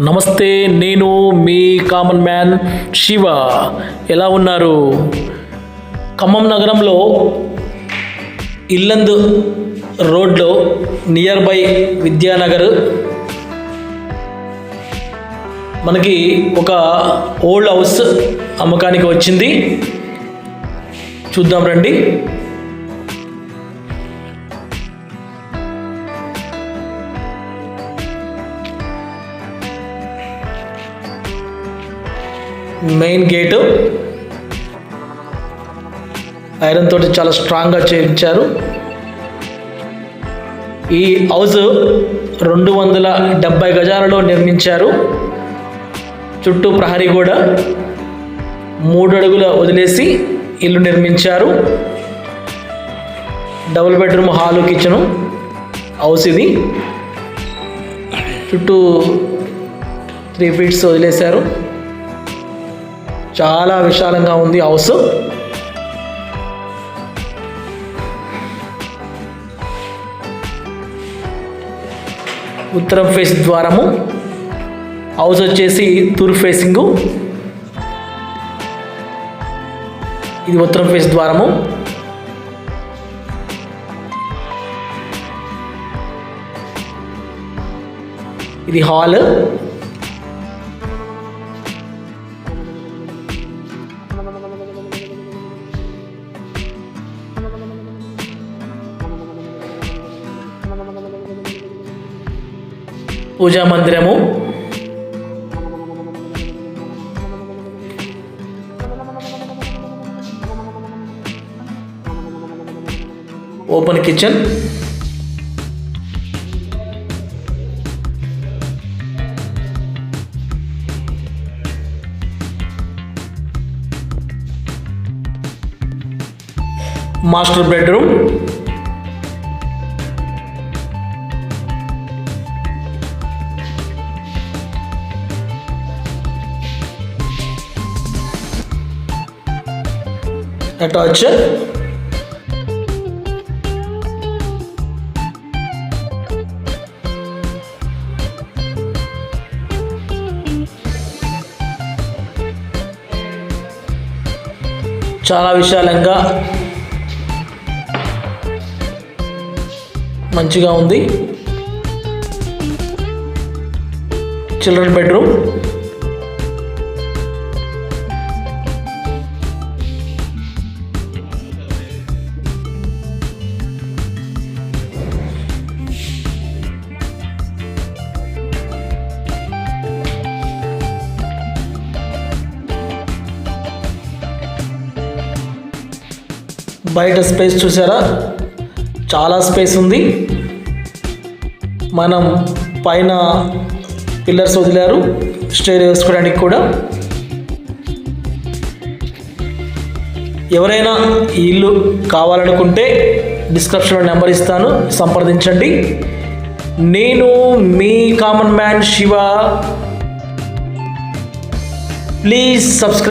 నమస్తే నేను మీ కామన్ మ్యాన్ శివ. ఎలా ఉన్నారు? ఖమ్మం నగరంలో ఇల్లందు రోడ్లో నియర్ బై విద్యానగర్. మనకి ఒక ఓల్డ్ హౌస్ అమ్మకానికి వచ్చింది. చూద్దాం రండి. Main gate. ఐరన్ తోటి చాలా స్ట్రాంగ్గా చేయించారు. ఈ హౌస్ రెండు వందల డెబ్బై గజాలలో నిర్మించారు. చుట్టూ ప్రహరీ కూడా మూడు అడుగుల వదిలేసి ఇల్లు నిర్మించారు. Double bedroom hall kitchen house ఇది. చుట్టూ త్రీ ఫీట్స్ వదిలేశారు. చాలా విశాలంగా ఉంది హౌస్. ఉత్తరం ఫేస్ ద్వారము హౌస్ వచ్చేసి తూర్ ఫేసింగు. ఇది ఉత్తరం ఫేస్ ద్వారము. ఇది హాల్. పూజా మందిరము. Open kitchen. Master bedroom. Attach చాలా విశాలంగా మంచిగా ఉంది. చిల్డ్రన్ బెడ్రూమ్ బయట స్పేస్ చూసారా? చాలా స్పేస్ ఉంది. మనం పైన పిల్లర్స్ వదిలారు స్టేర్ వేసుకోవడానికి కూడా. ఎవరైనా ఈ ఇల్లు కావాలనుకుంటే డిస్క్రిప్షన్లో నెంబర్ ఇస్తాను సంప్రదించండి. నేను మీ common man Shiva. Please subscribe